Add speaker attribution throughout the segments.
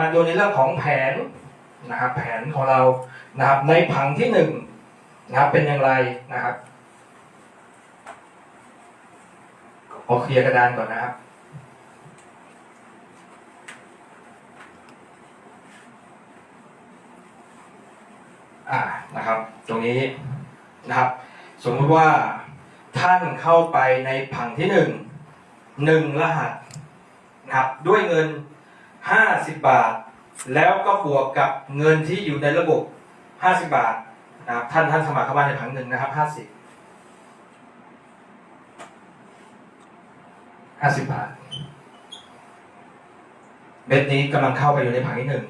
Speaker 1: มาดูในเรื่องของแผนนะครับแผนของเรานะครับในผังที่หนึ่งนะครับเป็นอย่างไรนะครับขอเคลียร์กระดานก่อนนะครับ อ่านะครับ ตรงนี้นะครับ สมมติว่าท่านเข้าไปในผังที่หนึ่งหนึ่งรหัสนะครับด้วยเงิน 50 บาท แล้วก็บวกกับเงินที่อยู่ในระบบ 50 บาทนะครับท่านท่านสมัครเข้ามาในผังหนึ่งนะครับ 50 50 บาท เม็ดนี้กำลังเข้าไปอยู่ในผังที่หนึ่ง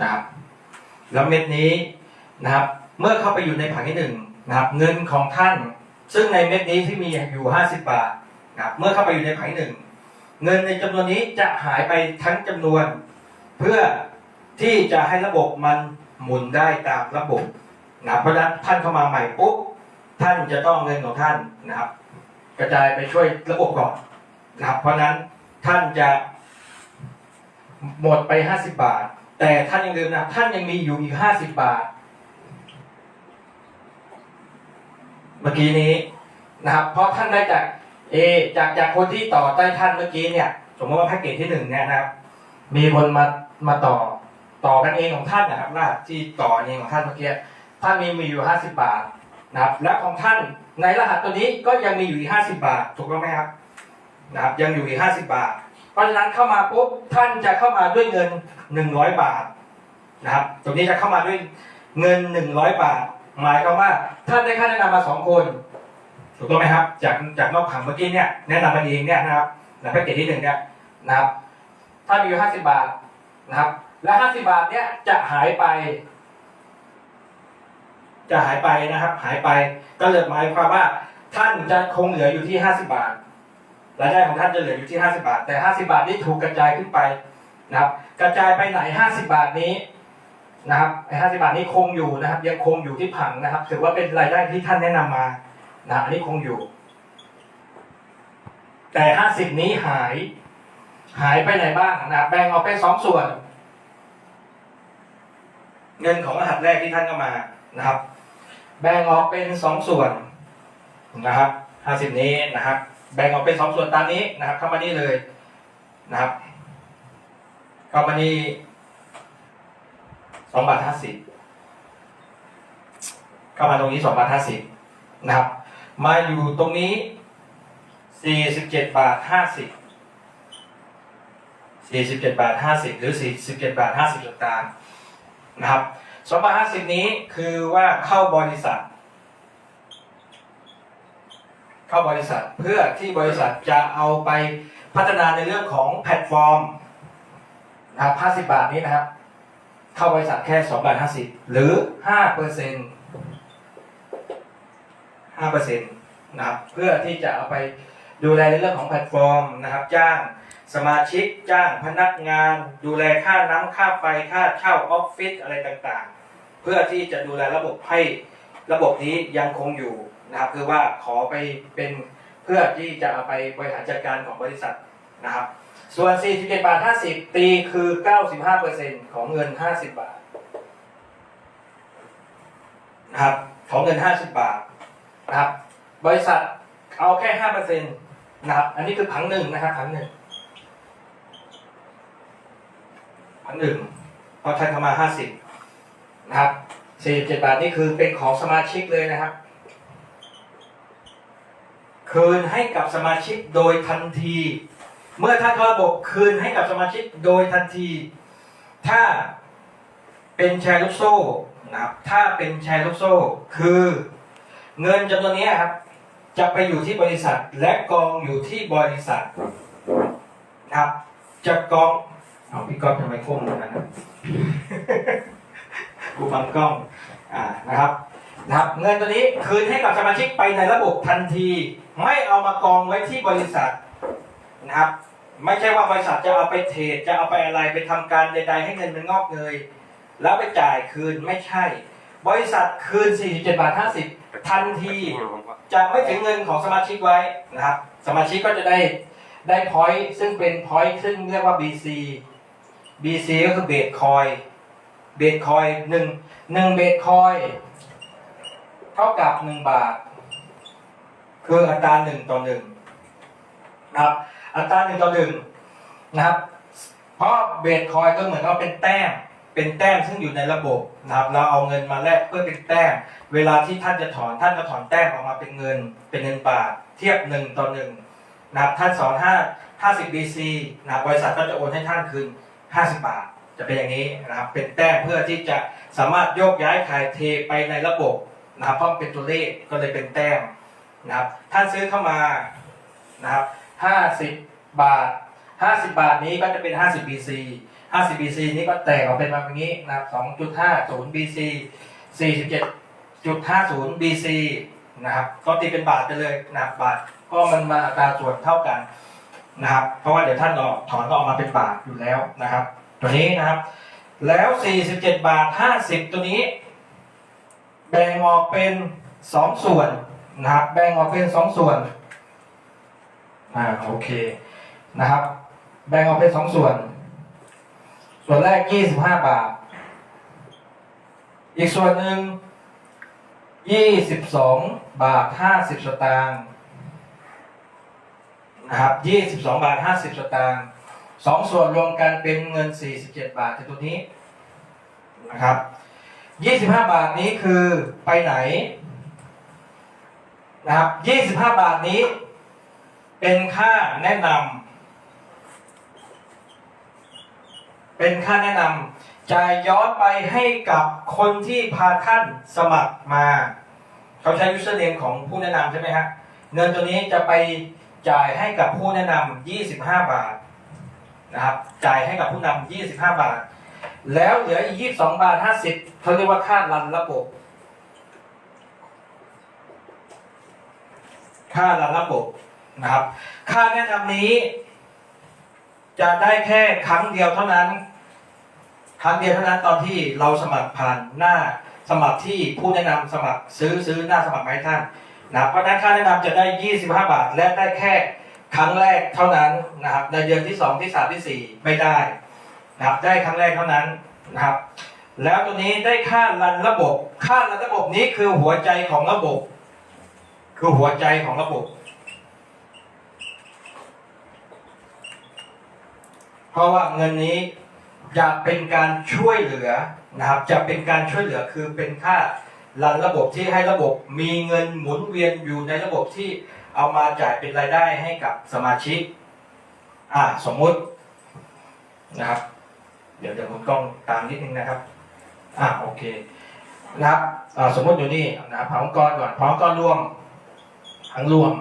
Speaker 1: นะครับ แล้วเม็ดนี้นะครับ เมื่อเข้าไปอยู่ในผังที่หนึ่งนะครับ เงินของท่าน ซึ่งในเม็ดนี้ที่มีอยู่ 50 บาทนะครับ เมื่อเข้าไปอยู่ในผังที่หนึ่ง เงินในจำนวนนี้จะหายไปทั้งจำนวน เพื่อที่จะให้ระบบมันหมุนได้ตามระบบนะครับเพราะฉะนั้นท่านเข้ามาใหม่ปุ๊บท่านจะต้องเงินของท่านนะครับ กระจายไปช่วยระบบก่อนนะครับเพราะฉะนั้นท่านจะหมดไป50บาท แต่ท่านยังลืมนะท่านยังมีอยู่อีก50บาท เมื่อกี้นี้นะครับ เพราะท่านได้จาก เอจากจากคนที่ต่อใต้ท่านเมื่อกี้เนี่ย สมมติว่าแพ็กเกจที่หนึ่งเนี่ยนะครับ มีคนมามาต่อต่อกันเองของท่านนะครับรหัสที่ต่อเองของท่านเมื่อกี้ท่านมีมีอยู่ห้าสิบาทนะครับ และของท่านในรหัสตัวนี้ก็ยังมีอยู่อีกห้าสิบาทถูกต้องไหมครับนะครับ ยังอยู่อีกห้าสิบาท เพราะฉะนั้นเข้ามาปุ๊บท่านจะเข้ามาด้วยเงินหนึ่งร้อยบาทนะครับตรงนี้จะเข้ามาด้วยเงินหนึ่งร้อยบาท หมายความว่าท่านได้ค่าแนะนำมาสองคน ถูกต้องไหมครับ จากจากนอกผังเมื่อกี้เนี่ยแนะนำมาเองเนี่ยนะครับในแพ็กเกจที่หนึ่งเนี่ยนะครับ ถ้ามีอยู่ห้าสิบาทนะครับ และห้าสิบาทเนี่ยจะหายไป จะหายไปนะครับ หายไปก็เลยหมายความว่าท่านจะคงเหลืออยู่ที่ห้าสิบาทรายได้ของท่านจะเหลืออยู่ที่ห้าสิบาท แต่ห้าสิบาทนี้ถูกกระจายขึ้นไปนะครับ กระจายไปไหนห้าสิบาทนี้นะครับไอ้ห้าสิบาทนี้คงอยู่นะครับ ยังคงอยู่ที่ผังนะครับ ถือว่าเป็นรายได้ที่ท่านแนะนำมา นะอันนี้คงอยู่ แต่ห้าสิบนี้หาย หายไปไหนบ้างนะแบ่งออกเป็นสองส่วน เงินของรหัสแรกที่ท่านก็มานะครับ แบ่งออกเป็นสองส่วนนะครับห้าสิบนี้นะครับแบ่งออกเป็นสองส่วนตามนี้นะครับเข้ามานี่เลยนะครับเข้ามานี่สองบาทห้าสิบเข้ามาตรงนี้สองบาทห้าสิบนะครับ มาอยู่ตรงนี้ 47 บาท 50 47 บาท 50 หรือ 47 บาท 50สตางค์นะครับ2บาท50 นี้คือว่าเข้าบริษัท เข้าบริษัทเพื่อที่บริษัทจะเอาไปพัฒนาในเรื่องของแพลตฟอร์มนะครับ50 บาทนี้นะครับ เข้าบริษัทแค่ 2 บาท 50 หรือ5เปอร์เซ็นต์ 5เปอร์เซ็นต์นะครับเพื่อที่จะเอาไปดูแลในเรื่องของแพลตฟอร์มนะครับ จ้างสมาชิกจ้างพนักงาน ดูแลค่าน้ำค่าไฟค่าเช่าออฟฟิศอะไรต่างๆ เพื่อที่จะดูแลระบบให้ระบบนี้ยังคงอยู่นะครับ คือว่าขอไปเป็นเพื่อที่จะเอาไปบริหารจัดการของบริษัทนะครับ ส่วน 47 บาท 50 ตีคือ 95%ของเงิน 50 บาทนะครับของเงิน 50 บาท นะครับ บริษัทเอาแค่ห้าเปอร์เซ็นต์นะครับ อันนี้คือผังหนึ่งนะครับผังหนึ่งผังหนึ่งพอใช้เข้ามาห้าสิบนะครับสี่สิบเจ็ดบาทนี่คือเป็นของสมาชิกเลยนะครับ คืนให้กับสมาชิกโดยทันที เมื่อท่านเข้าระบบคืนให้กับสมาชิกโดยทันที ถ้าเป็นแชร์ลูกโซ่นะครับ ถ้าเป็นแชร์ลูกโซ่คือ เงินจำนวนนี้ครับ จะไปอยู่ที่บริษัทและกองอยู่ที่บริษัทครับจะกองเอาพี่ก๊อฟทำไมก้มขนาดนั้นกูฟังกล้องอ่านะครับนะครับเงินตัวนี้คืนให้กับสมาชิกไปในระบบทันที ไม่เอามากองไว้ที่บริษัทนะครับ ไม่ใช่ว่าบริษัทจะเอาไปเทรดจะเอาไปอะไรไปทำการใด ๆ ให้เงินมันงอกเงยแล้วไปจ่ายคืนไม่ใช่ บริษัทคืน 47บาท50 ทันที จะไม่ถึงเงินของสมาชิกไว้นะครับ สมาชิกก็จะได้ได้พอยต์ซึ่งเป็นพอยต์ซึ่งเรียกว่า BC BC ก็คือเบสคอยเบสคอยหนึ่งหนึ่งเบสคอยเท่ากับหนึ่งบาท คืออัตราหนึ่งต่อหนึ่งนะครับ อัตราหนึ่งต่อหนึ่งนะครับ เพราะเบสคอยก็เหมือนกับเป็นแต้ม เป็นแต้มซึ่งอยู่ในระบบนะครับเราเอาเงินมาแลกเพื่อเป็นแต้ม เวลาที่ท่านจะถอนท่านก็ถอนแต้มออกมาเป็นเงิน เป็นเงินบาท เทียบหนึ่งต่อหนึ่งนะครับท่านสอนห้าห้าสิบ BC นะบบริษัทก็จะโอนให้ท่านคืนห้าสิบบาท จะเป็นอย่างนี้นะครับเป็นแต้มเพื่อที่จะสามารถโยกย้ายถ่ายเทไปในระบบนะครับเพราะมันเป็นตัวเลขก็เลยเป็นแต้มนะครับท่านซื้อเข้ามานะครับห้าสิบบาท50บาทนี้ก็จะเป็น50 BC 50 BC นี้ก็แตกออกเป็นมาแบบนี้นะครับ2.50 BC 47.50 BC นะครับก็ตีเป็นบาทไปเลยนะครับบาทก็มันมาอัตราส่วนเท่ากันนะครับ เพราะว่าเดี๋ยวท่านออกถอนก็ออกมาเป็นบาทอยู่แล้วนะครับ ตัวนี้นะครับ แล้ว 47 บาท 50 ตัวนี้ แบ่งออกเป็น 2 ส่วนนะครับ แบ่งออกเป็น 2 ส่วนอ่าโอเคนะครับ แบ่งออกเป็นสองส่วน ส่วนแรกยี่สิบห้าบาท อีกส่วนหนึ่งยี่สิบสองบาทห้าสิบสตางค์นะครับยี่สิบสองบาทห้าสิบสตางค์สองส่วนรวมกันเป็นเงินสี่สิบเจ็ดบาทในตัวนี้นะครับยี่สิบห้าบาทนี้คือไปไหนนะครับยี่สิบห้าบาทนี้ เป็นค่าแนะนำ เป็นค่าแนะนำจ่ายย้อนไปให้กับคนที่พาท่านสมัครมา เขาใช้ username ของผู้แนะนำใช่ไหมฮะเงินตัวนี้จะไปจ่ายให้กับผู้แนะนำ25 บาทนะครับจ่ายให้กับผู้นำ25 บาท แล้วเหลืออีก22บาท50เขาเรียกว่าค่ารันระบบค่ารันระบบนะครับ ค่าแนะนำนี้ จะได้แค่ครั้งเดียวเท่านั้น ครั้งเดียวเท่านั้นตอนที่เราสมัครผ่านหน้าสมัครที่ผู้แนะนำสมัครซื้อซื้อหน้าสมัครให้ท่านนะครับเพราะนั้นค่าแนะนำจะได้ 25 บาท และได้แค่ครั้งแรกเท่านั้นนะครับในเดือนที่ 2 ที่ 3 ที่ 4 ไม่ได้นะครับได้ครั้งแรกเท่านั้นนะครับ แล้วตัวนี้ได้ค่ารันระบบ ค่ารันระบบนี้คือหัวใจของระบบ คือหัวใจของระบบ เพราะว่าเงินนี้จะเป็นการช่วยเหลือนะครับ จะเป็นการช่วยเหลือคือเป็นค่ารันระบบที่ให้ระบบมีเงินหมุนเวียนอยู่ในระบบที่เอามาจ่ายเป็นรายได้ให้กับสมาชิก อ่าสมมุตินะครับ เดี๋ยวเดี๋ยวผมต้องตามนิดนึงนะครับ อ่าโอเคนะครับอ่าสมมติอยู่นี่นะครับผังองค์กรก่อนผังองค์กรรวมผังรวม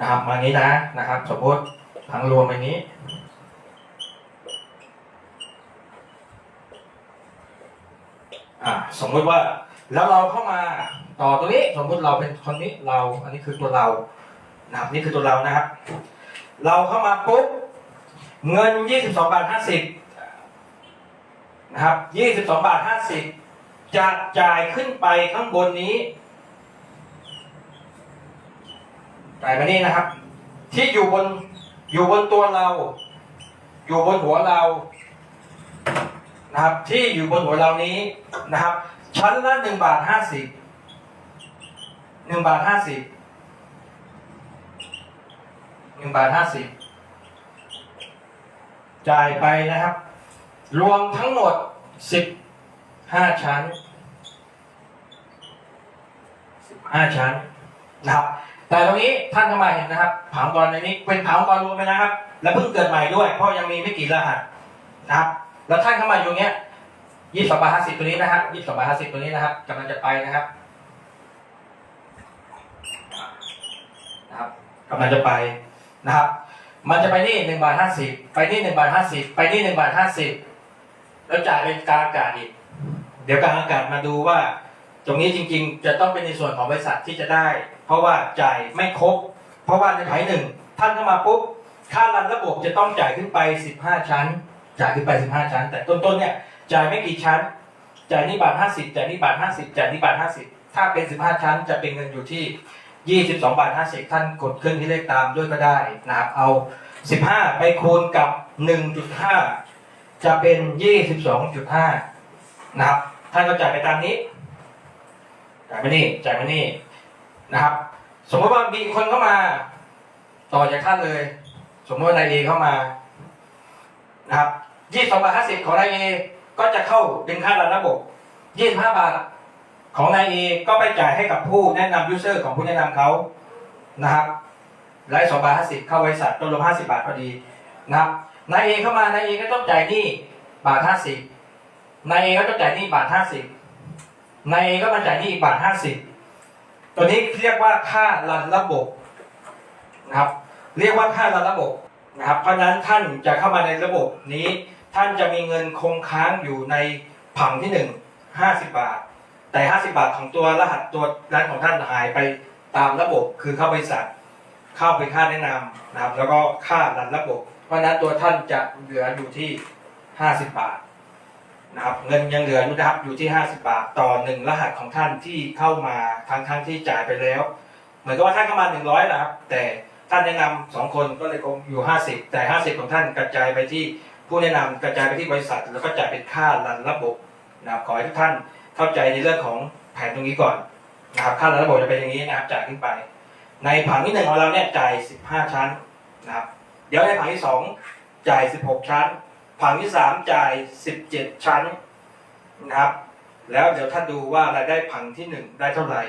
Speaker 1: นะครับมานี้นะนะครับ สมมติผังรวมอย่างนี้ อ่าสมมติว่าแล้วเราเข้ามาต่อตัวนี้สมมติเราเป็นคนนี้เรา อันนี้คือตัวเรานะครับนี่คือตัวเรานะครับ เราเข้ามาปุ๊บเงิน22บสองบาท50นะครับ22บสองบาท50จะจ่ายขึ้นไปข้างบนนี้ จ่ายมานี่นะครับ ที่อยู่บนอยู่บนตัวเรา อยู่บนหัวเรานะครับ ที่อยู่บนหัวเรานี้นะครับ ชั้นละหนึ่งบาทห้าสิบหนึ่งบาทห้าสิบหนึ่งบาทห้าสิบจ่ายไปนะครับ รวมทั้งหมดสิบห้าชั้นสิบห้าชั้นนะครับ แต่ตรงนี้ท่านเข้ามาเห็นนะครับผังกรในนี้เป็นผังกรรวมไปนะครับ และเพิ่งเกิดใหม่ด้วย เพราะยังมีไม่กี่รหัสนะครับ แล้วท่านเข้ามาอยู่เนี้ยยี่สิบสองบาทห้าสิบตัวนี้นะครับยี่สิบสองบาทห้าสิบตัวนี้นะครับกำลังจะไปนะครับนะครับกำลังจะไปนะครับ มันจะไปนี่หนึ่งบาทห้าสิบไปนี่หนึ่งบาทห้าสิบไปนี่หนึ่งบาทห้าสิบแล้วจ่ายเป็นกลางอากาศอีก เดี๋ยวกลางอากาศมาดูว่า ตรงนี้จริง ๆ จะต้องเป็นในส่วนของบริษัทที่จะได้ เพราะว่าจ่ายไม่ครบ เพราะว่าในไผ่หนึ่งท่านเข้ามาปุ๊บค่ารันระบบจะต้องจ่ายขึ้นไป 15 ชั้น จ่ายขึ้นไป 15 ชั้น แต่ต้นๆเนี่ยจ่ายไม่กี่ชั้น จ่ายนี่บาท 50 จ่ายนี่บาท 50 จ่ายนี่บาท 50 ถ้าเป็น 15 ชั้นจะเป็นเงินอยู่ที่ 22 บาท 50 ท่านกดเครื่องที่เลขตามด้วยก็ได้นะครับเอาสิบห้าไปคูณกับหนึ่งจุดห้าจะเป็นยี่สิบสองจุดห้านะครับท่านก็จ่ายไปตามนี้ จ่ายไปนี่จ่ายไปนี่ นะครับ สมมติว่ามีคนเข้ามา ต่อจากท่านเลย สมมติว่านายเอเข้ามา นะครับยี่สองบาทห้าสิบของนายเอก็จะเข้าเป็นค่าระบบยี่สิบห้าบาท ของนายเอก็ไปจ่ายให้กับผู้แนะนำยูเซอร์ของผู้แนะนำเขานะครับไลฟ์สองบาทห้าสิบเข้าบริษัทรวมห้าสิบาทพอดีนะครับนายเอเข้ามานายเอก็ต้องจ่ายหนี้บาทห้าสิบนายเอก็ต้องจ่ายหนี้บาทห้าสิบนายเอก็มาจ่ายหนี้อีกบาทห้าสิบ ตัวนี้เรียกว่าค่ารันระบบนะครับ เรียกว่าค่ารันระบบนะครับ เพราะฉะนั้นท่านจะเข้ามาในระบบนี้ ท่านจะมีเงินคงค้างอยู่ในผังที่หนึ่งห้าสิบบาท แต่50บาทของตัวรหัสตัวร้นของท่านหายไปตามระบบ คือเข้าบริษัทเข้าไปค่าแนะนำนะครับ แล้วก็ค่ารันระบบ เพราะฉะนั้นตัวท่านจะเหลืออยู่ที่ 50 บาท นะครับเงินยังเหลืออยู่นะครับอยู่ที่ 50 บาทต่อหนึ่งรหัสของท่านที่เข้ามาทั้งทั้งที่จ่ายไปแล้ว เหมือนกับว่าท่านเข้ามา 100นะครับ แต่ท่านแนะนำสองคนก็เลยคงอยู่ 50 แต่ 50 ของท่านกระจายไปที่ผู้แนะนำกระจายไปที่บริษัท แล้วก็จ่ายเป็นค่ารันระบบนะครับขอให้ทุกท่านเข้าใจในเรื่องของแผนตรงนี้ก่อนนะครับค่ารันระบบจะเป็นอย่างนี้นะครับจ่ายขึ้นไป ในผังที่หนึ่งของเราเนี่ยจ่าย 15 ชั้นนะครับเดี๋ยวในผังที่สองจ่าย 16 ชั้น ผังที่สามจ่าย 17 ชั้นนะครับ แล้วเดี๋ยวท่านดูว่ารายได้ผังที่หนึ่งได้เท่าไหร่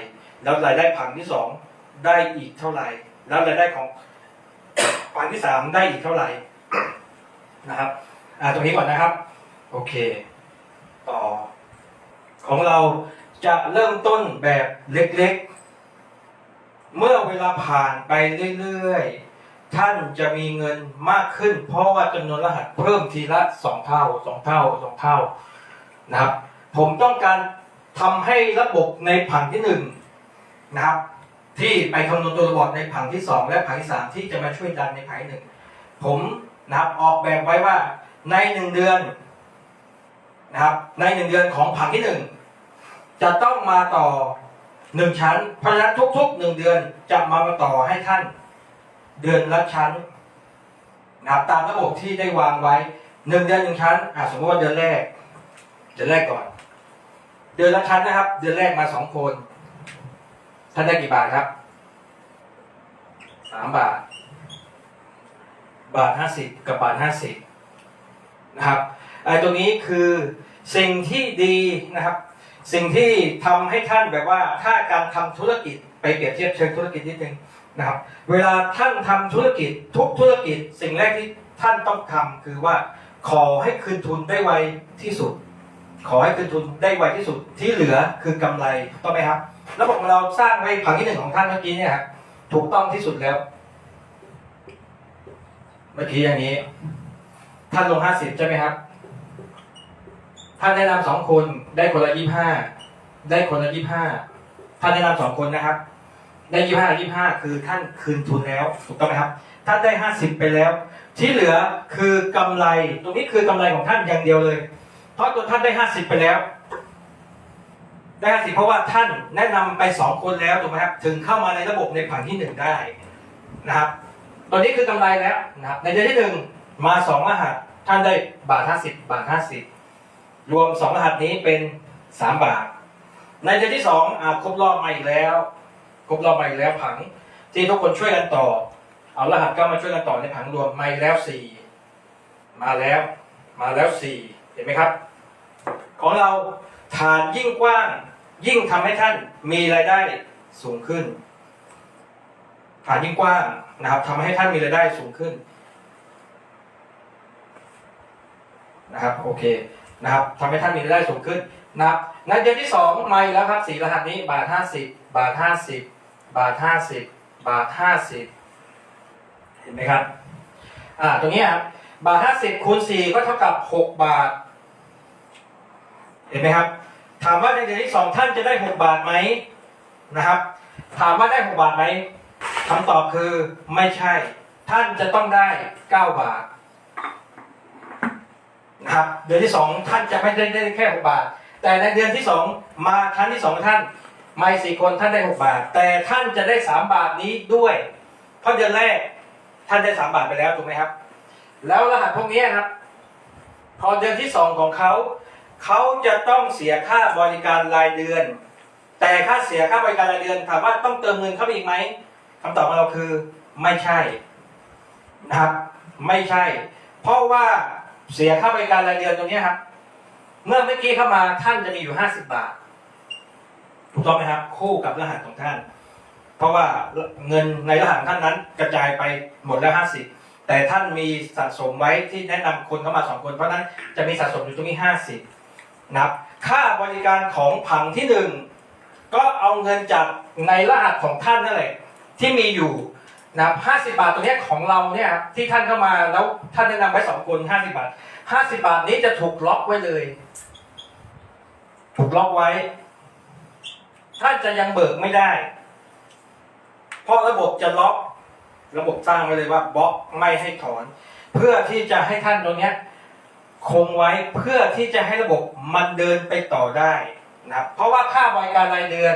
Speaker 1: แล้วรายได้ผังที่สองได้อีกเท่าไหร่ แล้วรายได้ของผังที่สามได้อีกเท่าไหร่นะครับอ่าตรงนี้ก่อนนะครับ โอเค ต่อ ของเราจะเริ่มต้นแบบเล็กๆ เมื่อเวลาผ่านไปเรื่อยๆ ท่านจะมีเงินมากขึ้น เพราะว่าจำนวนรหัสเพิ่มทีละสองเท่าสองเท่าสองเท่านะครับ ผมต้องการทำให้ระบบในผังที่หนึ่งนะครับ ที่ไปคำนวณตัวระบบในผังที่สองและผังที่สามที่จะมาช่วยดันในผังที่หนึ่งผมนะครับออกแบบไว้ว่าในหนึ่งเดือนนะครับ ในหนึ่งเดือนของผังที่หนึ่งจะต้องมาต่อหนึ่งชั้น เพราะฉะนั้นทุกๆหนึ่งเดือนจะมามาต่อให้ท่าน เดือนละชั้นนะครับตามระบบที่ได้วางไว้หนึ่งเดือนหนึ่งชั้นอะสมมติว่าเดือนแรก เดือนแรกก่อน เดือนละชั้นนะครับ เดือนแรกมาสองคน ท่านได้กี่บาทครับสามบาท บาทห้าสิบกับบาทห้าสิบนะครับไอ้ตรงนี้คือสิ่งที่ดีนะครับ สิ่งที่ทำให้ท่านแบบว่าถ้าการทำธุรกิจไปเปรียบเทียบเชิงธุรกิจนิดนึง นะครับ เวลาท่านทำธุรกิจทุกธุรกิจสิ่งแรกที่ท่านต้องทำคือว่าขอให้คืนทุนได้ไวที่สุด ขอให้คืนทุนได้ไวที่สุดที่เหลือคือกำไรถูกต้องไหมครับ ระบบของเราสร้างไว้ผังที่หนึ่งของท่านเมื่อกี้เนี่ยครับถูกต้องที่สุดแล้ว เมื่อกี้อย่างนี้ ท่านลงห้าสิบใช่ไหมครับ ท่านแนะนำสองคนได้คนละยี่ห้าได้คนละยี่ห้าท่านแนะนำสองคนนะครับ ได้ยี่ห้ายี่ห้าคือท่านคืนทุนแล้วถูกต้องไหมครับ ท่านได้ห้าสิบไปแล้ว ที่เหลือคือกำไร ตรงนี้คือกำไรของท่านอย่างเดียวเลย เพราะตัวท่านได้ห้าสิบไปแล้ว ได้ห้าสิบเพราะว่าท่านแนะนำไปสองคนแล้วถูกไหมครับ ถึงเข้ามาในระบบในผังที่หนึ่งได้นะครับตัวนี้คือกำไรแล้วนะครับ ในเดือนที่หนึ่งมาสองรหัสท่านได้บาทห้าสิบบาทห้าสิบรวมสองรหัสนี้เป็นสามบาท ในเดือนที่สองอครบรอบมาอีกแล้ว ครบรอบมาอีกแล้วผัง ที่ทุกคนช่วยกันต่อ เอารหัสก็มาช่วยกันต่อในผังรวมมาอีกแล้วสี่มาแล้ว มาแล้วสี่เห็นไหมครับ ของเราฐานยิ่งกว้าง ยิ่งทำให้ท่านมีรายได้สูงขึ้น ฐานยิ่งกว้างนะครับทำให้ท่านมีรายได้สูงขึ้นนะครับโอเคนะครับทำให้ท่านมีรายได้สูงขึ้น นะครับในเดือนที่สองมาอีกแล้วครับสีรหัสนี้บาทห้าสิบบาทห้าสิบบาทห้าสิบบาทห้าสิบเห็นไหมครับอ่าตรงนี้ครับบาทห้าสิบคูณสี่ก็เท่ากับหกบาท เห็นไหมครับ ถามว่าในเดือนที่สองท่านจะได้หกบาทไหมนะครับ ถามว่าได้หกบาทไหมคำตอบคือไม่ใช่ ท่านจะต้องได้เก้าบาทนะครับเดือนที่สองท่านจะไม่ได้ได้แค่หกบาท แต่ในเดือนที่สองมาครั้งที่สองท่านมาสี่คนท่านได้หกบาท แต่ท่านจะได้สามบาทนี้ด้วย เพราะเดือนแรกท่านได้สามบาทไปแล้วถูกไหมครับ แล้วรหัสพวกนี้ครับ พอเดือนที่สองของเขาเขาจะต้องเสียค่าบริการรายเดือน แต่ค่าเสียค่าบริการรายเดือนถามว่าต้องเติมเงินเข้าไปอีกไหมคำตอบของเราคือไม่ใช่นะครับ ไม่ใช่ เพราะว่าเสียค่าบริการรายเดือนตรงนี้ครับ เมื่อเมื่อกี้เข้ามาท่านจะมีอยู่ห้าสิบบาท ถูกต้องไหมครับ คู่กับรหัสของท่าน เพราะว่าเงินในรหัสของท่านนั้นกระจายไปหมดแล้วห้าสิบแต่ท่านมีสะสมไว้ที่แนะนำคนเข้ามาสองคนเพราะฉะนั้นจะมีสะสมอยู่ตรงนี้ห้าสิบนะครับ ค่าบริการของผังที่หนึ่งก็เอาเงินจากในรหัสของท่านนั่นแหละที่มีอยู่ นะครับห้าสิบาทตรงนี้ของเราเนี่ยครับที่ท่านเข้ามาแล้วท่านแนะนำไว้สองคนห้าสิบาทห้าสิบาทนี้จะถูกล็อกไว้เลย ถูกล็อกไว้ ท่านจะยังเบิกไม่ได้ เพราะระบบจะล็อก ระบบสร้างไว้เลยว่าบล็อกไม่ให้ถอน เพื่อที่จะให้ท่านตรงนี้คงไว้เพื่อที่จะให้ระบบมันเดินไปต่อได้นะครับเพราะว่าค่าบริการรายเดือน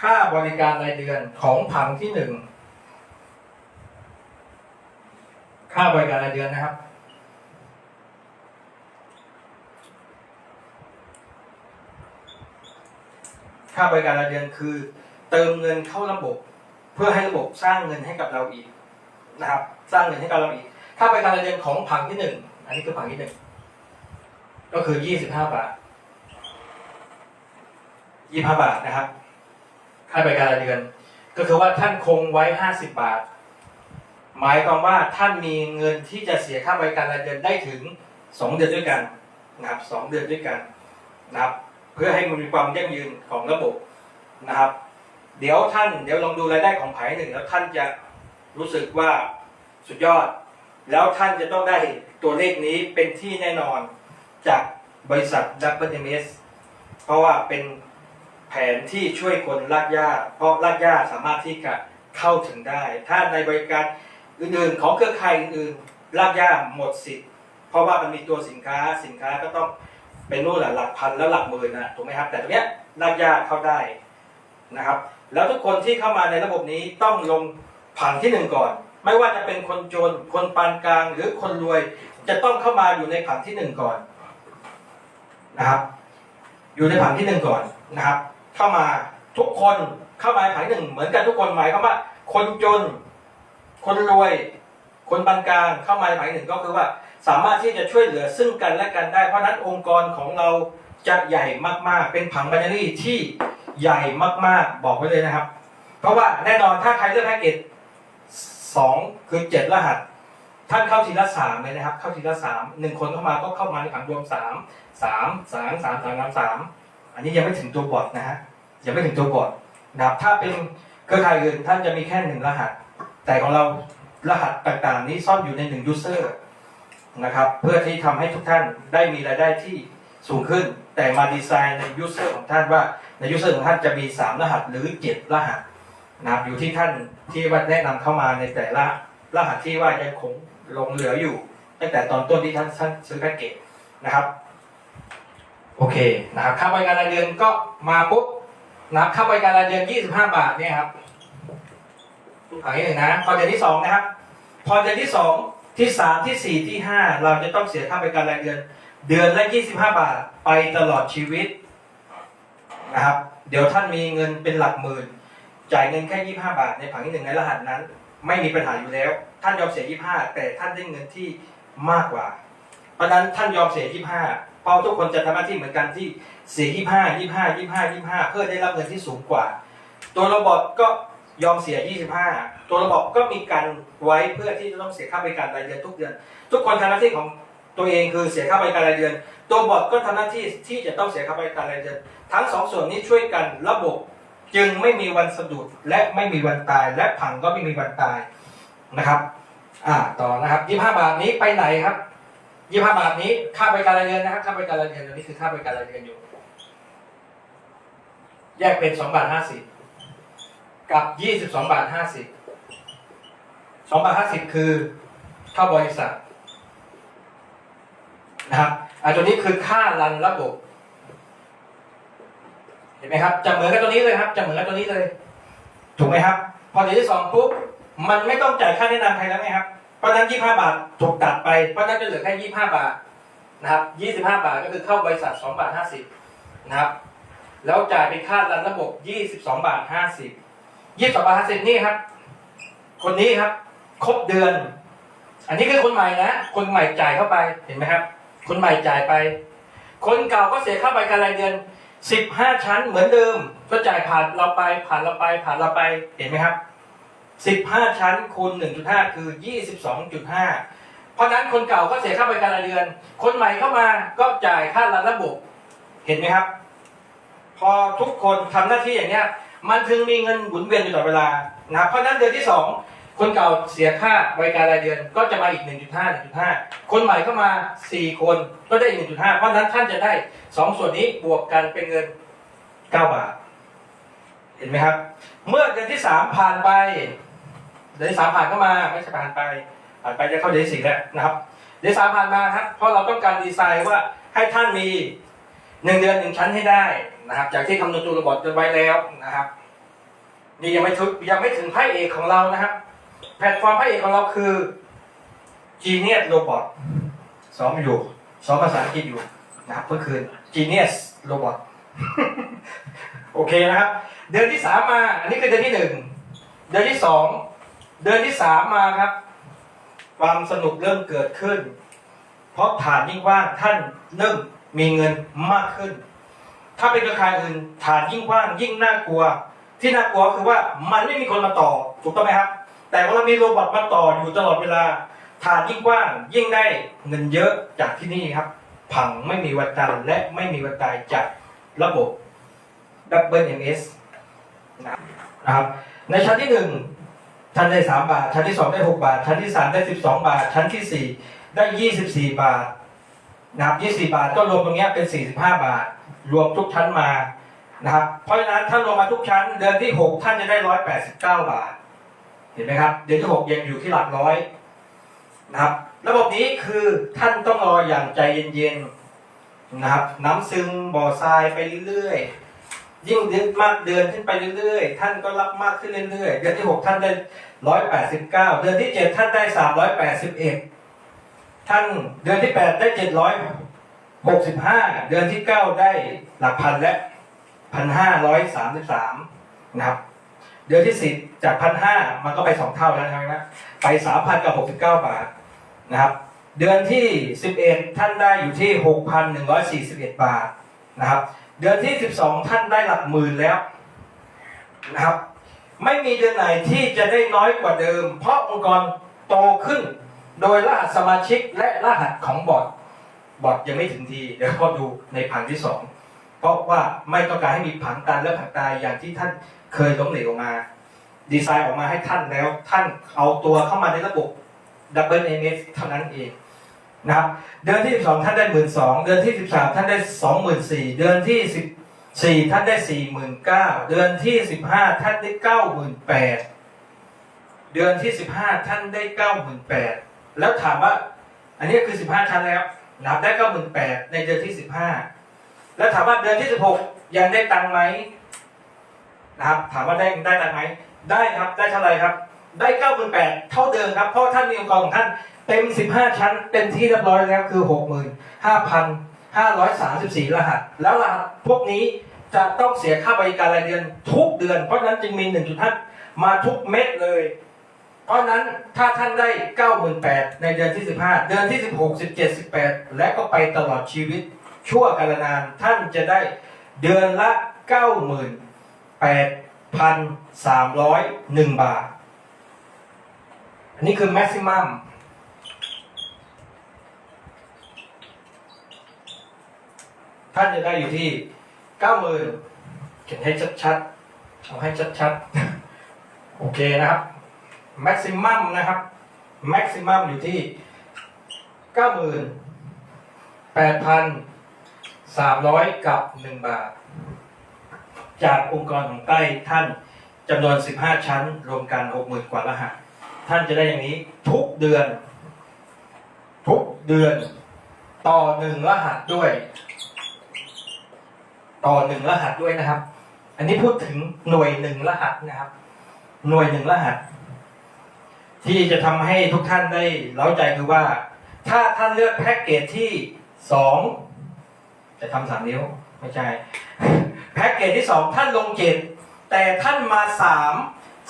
Speaker 1: ค่าบริการรายเดือนของผังที่หนึ่ง ค่าบริการรายเดือนนะครับ ค่าบริการรายเดือนคือ เติมเงินเข้าระบบ เพื่อให้ระบบสร้างเงินให้กับเราอีกนะครับ สร้างเงินให้กับเราอีก ค่าบริการรายเดือนของผังที่หนึ่งอันนี้คือผังที่หนึ่งก็คือยี่สิบห้าบาทยี่ห้าบาทนะครับ ค่าบริการรายเดือน ก็คือว่าท่านคงไว้ห้าสิบบาท หมายความว่าท่านมีเงินที่จะเสียค่าบริการรายเดือนได้ถึงสองเดือนด้วยกันนะครับสองเดือนด้วยกันนะครับเพื่อให้มันมีความยั่งยืนของระบบนะครับ เดี๋ยวท่านเดี๋ยวลองดูรายได้ของไผ่หนึ่งแล้วท่านจะรู้สึกว่าสุดยอด แล้วท่านจะต้องได้ตัวเลขนี้เป็นที่แน่นอนจากบริษัท WMS เพราะว่าเป็นแผนที่ช่วยคนลากหญ้า เพราะลากหญ้าสามารถที่จะเข้าถึงได้ ถ้าในบริการ อื่นๆ ของเครือข่ายอื่นๆลากหญ้าหมดสิทธิ์เพราะว่ามันมีตัวสินค้าสินค้าก็ต้องเป็นนู่นแหละหลักพันแล้วหลักหมื่นนะถูกไหมครับ แต่ตรงเนี้ยลากหญ้าเข้าได้นะครับ แล้วทุกคนที่เข้ามาในระบบนี้ต้องลงผังที่หนึ่งก่อน ไม่ว่าจะเป็นคนจน คนปานกลางหรือคนรวย จะต้องเข้ามาอยู่ในผังที่หนึ่งก่อนนะครับ อยู่ในผังที่หนึ่งก่อนนะครับ เข้ามาทุกคนเข้ามาในผังหนึ่งเหมือนกันทุกคนหมายความว่า คนจน คนรวย คนปานกลางเข้ามาในผังที่หนึ่งก็คือว่า สามารถที่จะช่วยเหลือซึ่งกันและกันได้ เพราะนั้นองค์กรของเราจะใหญ่มากๆ เป็นผังบัญชีที่ใหญ่มากๆ บอกไว้เลยนะครับ เพราะว่าแน่นอนถ้าใครเลือกแพ็กเกจสองคือเจ็ดรหัส ท่านเข้าทีละสามเลยนะครับ เข้าทีละสามหนึ่งคนเข้ามาก็เข้ามาในผังรวมสามสามสามสามสามสามสามอันนี้ยังไม่ถึงตัวบอทนะฮะยังไม่ถึงตัวบอทนะครับถ้าเป็นเครือข่ายอื่นท่านจะมีแค่หนึ่งรหัส แต่ของเรารหัสต่างๆ นี้ซ่อนอยู่ในหนึ่งยูเซอร์นะครับ เพื่อที่ทำให้ทุกท่านได้มีรายได้ที่สูงขึ้น แต่มาดีไซน์ในยูเซอร์ของท่านว่าในยูเซอร์ของท่านจะมี 3 รหัสหรือ 7 รหัสนะครับอยู่ที่ท่านที่ว่าแนะนำเข้ามาในแต่ละรหัสที่ว่ายังคงลงเหลืออยู่ตั้งแต่ตอนต้นที่ท่านท่านซื้อแพ็กเกจนะครับโอเคนะครับค่าบริการรายเดือนก็มาปุ๊บนะครับค่าบริการรายเดือน 25 บาทเนี่ยครับ อันนี้หนึ่งนะพอเดือนที่สองนะครับ พอเดือนที่สองที่สามที่สี่ที่ห้าเราจะต้องเสียค่าบริการรายเดือน เดือนละ25บห้าบาทไปตลอดชีวิตนะครับ เดี๋ยวท่านมีเงินเป็นหลักหมื่น จ่ายเงินแค่25บาทในผังที่หนึ่งในรหัสนั้น ไม่มีปัญหาอยู่แล้ว ท่านยอมเสีย25แต่ท่านได้เงินที่มากกว่า เพราะนั้นท่านยอมเสีย25เพราะทุกคนจะทำหน้าที่เหมือนกันที่เสีย25 25 25 25เพื่อได้รับเงินที่สูงกว่า ตัวโรบอทก็ ยอมเสีย 25 ตัวระบบก็มีการไว้เพื่อที่จะต้องเสียค่าบริการรายเดือนทุกเดือน ทุกคนทำหน้าที่ของตัวเองคือเสียค่าบริการรายเดือน ตัวบอทก็ทำหน้าที่ที่จะต้องเสียค่าบริการรายเดือน ทั้งสองส่วนนี้ช่วยกันระบบจึงไม่มีวันสะดุดและไม่มีวันตาย และผังก็ไม่มีวันตายนะครับอ่าต่อนะครับยี่ห้าบาทนี้ไปไหนครับยี่ห้าบาทนี้ค่าบริการรายเดือนนะครับค่าบริการรายเดือนตัวนี้คือค่าบริการรายเดือนอยู่ แยกเป็นสองบาทห้าสิ กับยี่สิบสองบาทห้าสิบสองบาทห้าสิบคือเข้าบริษัทนะครับอ่าตัวนี้คือค่ารันระบบ เห็นไหมครับจะเหมือนกับตัวนี้เลยครับจะเหมือนกับตัวนี้เลย ถูกไหมครับ พอเดือนที่สองปุ๊บมันไม่ต้องจ่ายค่าแนะนำใครแล้วไงครับเพราะนั้น25บาทถูกตัดไปเพราะนั้นจะเหลือแค่25บาทนะครับ25บาทก็คือเข้าบริษัท2บาท50นะครับ แล้วจ่ายเป็นค่ารันระบบ22บาท50 22บ ยี่สิบบาท50นี่ครับ คนนี้ครับ ครบเดือน อันนี้คือคนใหม่นะ คนใหม่จ่ายเข้าไปเห็นไหมครับ คนใหม่จ่ายไป คนเก่าก็เสียค่าบริการรายเดือน15ชั้นเหมือนเดิม ก็จ่ายผ่านเราไป ผ่านเราไป ผ่านเราไปเห็นไหมครับ15ชั้นคูณ1.5คือ22.5เพราะนั้นคนเก่าก็เสียค่าบริการรายเดือน คนใหม่เข้ามาก็จ่ายค่าระบบ เห็นไหมครับ พอทุกคนทำหน้าที่อย่างเนี้ย มันถึงมีเงินหมุนเวียนอยู่ตลอดเวลานะครับเพราะฉะนั้นเดือนที่ 2 คนเก่าเสียค่าบริการรายเดือนก็จะมาอีก 1.5 1.5 คนใหม่เข้ามา 4 คนก็ได้อีก1.5 เพราะฉะนั้นท่านจะได้ 2 ส่วนนี้บวกกันเป็นเงิน 9 บาท เห็นไหมครับ เมื่อเดือนที่สามผ่านไปเดือนที่สามผ่านเข้ามาไม่ใช่ผ่านไปผ่านไปจะเข้าเดือนที่สี่แล้วนะครับเดือนสามผ่านมาครับเพราะเราต้องการดีไซน์ว่าให้ท่านมี หนึ่งเดือนหนึ่งชั้นให้ได้นะครับ จากที่คำนวณตัวระบบไว้แล้วนะครับ นี่ยังไม่ถึงยังไม่ถึงไพระเอกของเรานะครับ แพลตฟอร์มไพระเอกของเราคือ Genius Robot ซ้อมอยู่ซ้อมภาษาอังกฤษอยู่นะครับเมื่อคืน Genius Robot โอเคนะครับ เดือนที่สามมา อันนี้คือเดือนที่หนึ่งเดือนที่สองเดือนที่สามมาครับ ความสนุกเริ่มเกิดขึ้น เพราะฐานยิ่งว่างท่านเริ่ม มีเงินมากขึ้น ถ้าเป็นเครือข่ายอื่นฐานยิ่งกว่างยิ่งน่ากลัว ที่น่ากลัวคือว่ามันไม่มีคนมาต่อถูกต้องไหมครับ แต่ว่าเรามีโรบอทมาต่ออยู่ตลอดเวลาฐานยิ่งกว้างยิ่งได้เงินเยอะจากที่นี่ครับ ผังไม่มีวันตันและไม่มีวันตายจากระบบ WMS นะครับในชั้นที่หนึ่งท่านได้สามบาท ชั้นที่สองได้หกบาท ชั้นที่สามได้สิบสองบาท ชั้นที่สี่ได้ยี่สิบสี่บาท นะครับ 20 บาทก็รวมตรงนี้เป็น 45 บาท รวมทุกชั้นมานะครับ เพราะฉะนั้นถ้ารวมมาทุกชั้นเดือนที่ 6 ท่านจะได้ 189 บาท เห็นไหมครับ เดือนที่ 6 ยังอยู่ที่หลักร้อยนะครับ ระบบนี้คือท่านต้องรออย่างใจเย็นๆนะครับ น้ำซึมบ่อทรายไปเรื่อยๆ ยิ่งเดือนมากเดือนขึ้นไปเรื่อยๆ ท่านก็รับมากขึ้นเรื่อยๆ เดือนที่ 6 ท่านได้ 189 เดือนที่ 7 ท่านได้ 381 ท่านเดือนที่แปดได้เจ็ดร้อยหกสิบห้าเดือนที่เก้าได้หลักพันและพันห้าร้อยสามสิบสามนะครับเดือนที่สิบจากพันห้ามันก็ไปสองเท่าแล้วนะครับไปสามพันกับหกสิบเก้าบาทนะครับ เดือนที่สิบเอ็ดท่านได้อยู่ที่หกพันหนึ่งร้อยสี่สิบเอ็ดบาทนะครับ เดือนที่12ท่านได้หลักหมื่นแล้วนะครับ ไม่มีเดือนไหนที่จะได้น้อยกว่าเดิม เพราะองค์กรโตขึ้น โดยรหัสสมาชิกและรหัสของบอร์ดบอร์ดยังไม่ถึงที เดี๋ยวก็ดูในผังที่2เพราะว่าไม่ต้องการให้มีผังตันและผังตายอย่างที่ท่านเคยล้มเหลวมา ดีไซน์ออกมาให้ท่านแล้วท่านเอาตัวเข้ามาในระบบ Double MS เท่านั้นเองนะครับ เดือนที่ 12 ท่านได้ 1 2ื่นเดือนที่ 13 ท่านได้ 24,000เดือนที่ 14 ท่านได้ 49,000เดือนที่ 15 ท่านได้ 98,000เดือนที่ 15 ท่านได้ 98,000 แล้วถามว่า อันนี้คือ15ชั้นแล้วนับได้98,000ในเดือนที่15แล้วถามว่าเดือนที่16ยังได้ตังค์ไหมนะครับ ถามว่าได้ได้ตังค์ไหมได้ครับได้เท่าไรครับ ได้98,000เท่าเดิมครับเพราะท่านมีองค์กรของท่านเต็ม15ชั้นเป็นที่เรียบร้อยแล้วคือ65,534รหัส แล้วรหัสพวกนี้จะต้องเสียค่าบริการรายเดือนทุกเดือน เพราะนั้นจึงมี1.5มาทุกเม็ดเลย เพราะนั้นถ้าท่านได้ 98,000ในเดือนที่ 15 เดือนที่ 16 17 18 และก็ไปตลอดชีวิต ชั่วกาลนานท่านจะได้เดือนละ 98,301 บาท อันนี้คือ maximum ท่านจะได้อยู่ที่เก้าหมื่นเขียนให้ชัดๆเอาให้ชัดๆ โอเคนะครับ maximum นะครับ maximum อยู่ที่เก้าหมื่นแปดพันสามร้อยกับหนึ่งบาท จากองค์กรของใต้ท่านจำนวน15ชั้น รวมกัน60,000กว่ารหัส ท่านจะได้อย่างนี้ทุกเดือน ทุกเดือน ต่อหนึ่งรหัสด้วย ต่อหนึ่งรหัสด้วยนะครับ อันนี้พูดถึงหน่วยหนึ่งรหัสนะครับ หน่วยหนึ่งรหัส ที่จะทำให้ทุกท่านได้เล้าใจคือว่า ถ้าท่านเลือกแพ็กเกจที่สองจะทำสามนิ้วไม่ใช่แพ็กเกจที่สองท่านลงเจ็ดแต่ท่านมาสาม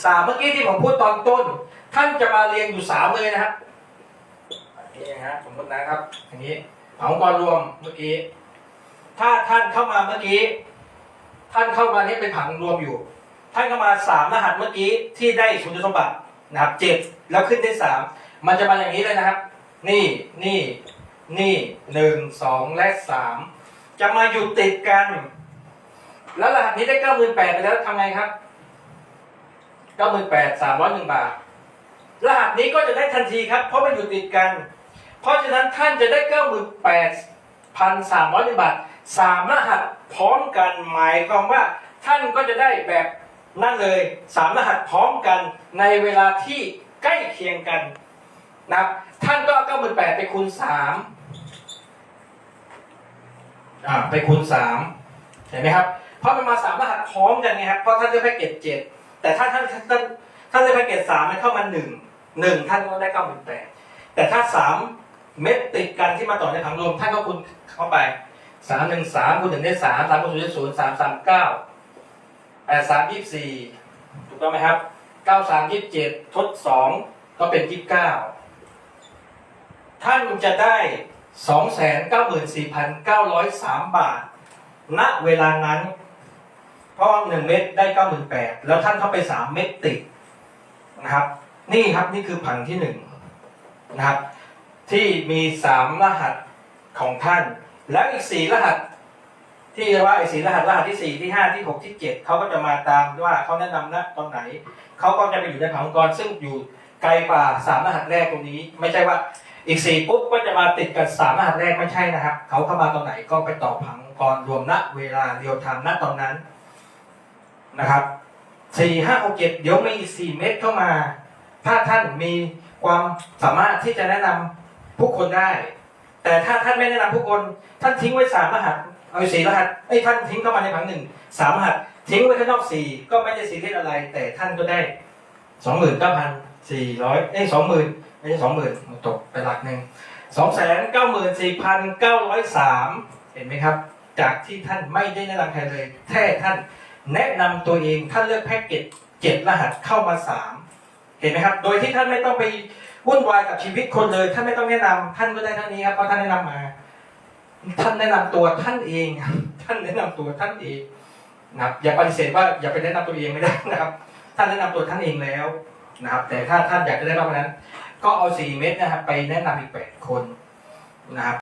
Speaker 1: สามเมื่อกี้ที่ผมพูดตอนต้น ท่านจะมาเรียงอยู่สามเลยนะครับนี่นะฮะสมมตินะครับอย่างนี้เอาองค์กรรวมเมื่อกี้ ถ้าท่านเข้ามาเมื่อกี้ ท่านเข้ามานี่เป็นผังรวมอยู่ ท่านเข้ามาสามรหัสเมื่อกี้ที่ได้คุณสมบัติ นะครับเจ็ดแล้วขึ้นได้สามมันจะมาอย่างนี้เลยนะครับ นี่นี่นี่หนึ่งสองและสามจะมาอยู่ติดกัน แล้วรหัสนี้ได้เก้าหมื่นแปดไปแล้วทำไงครับเก้าหมื่นแปดสามร้อยหนึ่งบาท รหัสนี้ก็จะได้ทันทีครับ เพราะมันอยู่ติดกัน เพราะฉะนั้นท่านจะได้เก้าหมื่นแปดพันสามร้อยหนึ่งบาทสามรหัสพร้อมกันหมายความว่าท่านก็จะได้แบบ นั่นเลยสามรหัสพร้อมกันในเวลาที่ใกล้เคียงกันนะครับท่านก็เก้าหมื่นแปดไปคูณสามอ่าไปคูณสามเห็นไหมครับ เพราะมันมาสามรหัสพร้อมกันไงครับเพราะท่านเลือกแพ็กเกจเจ็ดแต่ถ้าท่านท่านท่านเลือกแพ็กเกจสามมันเข้ามาหนึ่งหนึ่งท่านก็ได้เก้าหมื่นแปดแต่ถ้าสามเม็ดติดกันที่มาต่อในผังรวมท่านก็คูณเข้าไปสามหนึ่งสามคูณหนึ่งได้สามสามคูณศูนย์ได้ศูนย์สามสามเก้า แปดสามยี่สี่ถูกต้องไหมครับเก้าสามยี่เจ็ดทดสองก็เป็นยี่เก้าท่านจะได้สองแสนเก้าหมื่นสี่พันเก้าร้อยสามบาท ณเวลานั้นเพราะหนึ่งเม็ดได้เก้าหมื่นแปดแล้วท่านเข้าไปสามเม็ดติดนะครับ นี่ครับนี่คือผังที่หนึ่งนะครับ ที่มีสามรหัสของท่าน แล้วอีกสี่รหัส ที่ว่าไอ้สีรหัสรหัสที่สี่ที่ห้าที่หกที่เจ็ดเขาก็จะมาตามว่าเขาแนะนำนะตอนไหนเขาก็จะไปอยู่ในผังองค์กรซึ่งอยู่ไกลกว่าสามรหัสแรกตรงนี้ ไม่ใช่ว่าอีกสี่ปุ๊บก็จะมาติดกับสามรหัสแรกไม่ใช่นะครับเขาเข้ามาตอนไหนก็ไปต่อผังองค์กรรวมณเวลาเรียวทม์ณตอนนั้นนะครับสี่ห้าหกเจ็ดเดี๋ยวมีอีกสี่เม็ดเข้ามา ถ้าท่านมีความสามารถที่จะแนะนำผู้คนได้ แต่ถ้าท่านไม่แนะนำผู้คน ท่านทิ้งไว้สามรหัส เอาสี่รหัสไอ้ท่านทิ้งเข้ามาในผังหนึ่งสามรหัสทิ้งไว้ข้างนอกสี่ก็ไม่ได้ซีเรียสอะไร แต่ท่านก็ได้สองหมื่นเก้าพันสี่ร้อยเอ้สองหมื่นไม่ใช่สองหมื่นตกไปหลักหนึ่งสองแสนเก้าหมื่นสี่พันเก้าร้อยสามเห็นไหมครับ จากที่ท่านไม่ได้แนะนำใครเลยแค่ท่านแนะนำตัวเองท่านเลือกแพ็กเกจเจ็ดรหัสเข้ามาสามเห็นไหมครับ โดยที่ท่านไม่ต้องไปวุ่นวายกับชีวิตคนเลย ท่านไม่ต้องแนะนำท่านก็ได้เท่านี้ครับเพราะท่านแนะนำมา ท่านแนะนำตัวท่านเอง ท่านแนะนำตัวท่านเองนะครับอย่าปฏิเสธว่าอย่าไปแนะนำตัวเองไม่ได้นะครับ ท่านแนะนำตัวท่านเองแล้วนะครับ แต่ถ้าท่านอยากจะได้มากกว่านั้น ก็เอาสี่เม็ดนะครับ ไปแนะนำอีกแปดคนนะครับ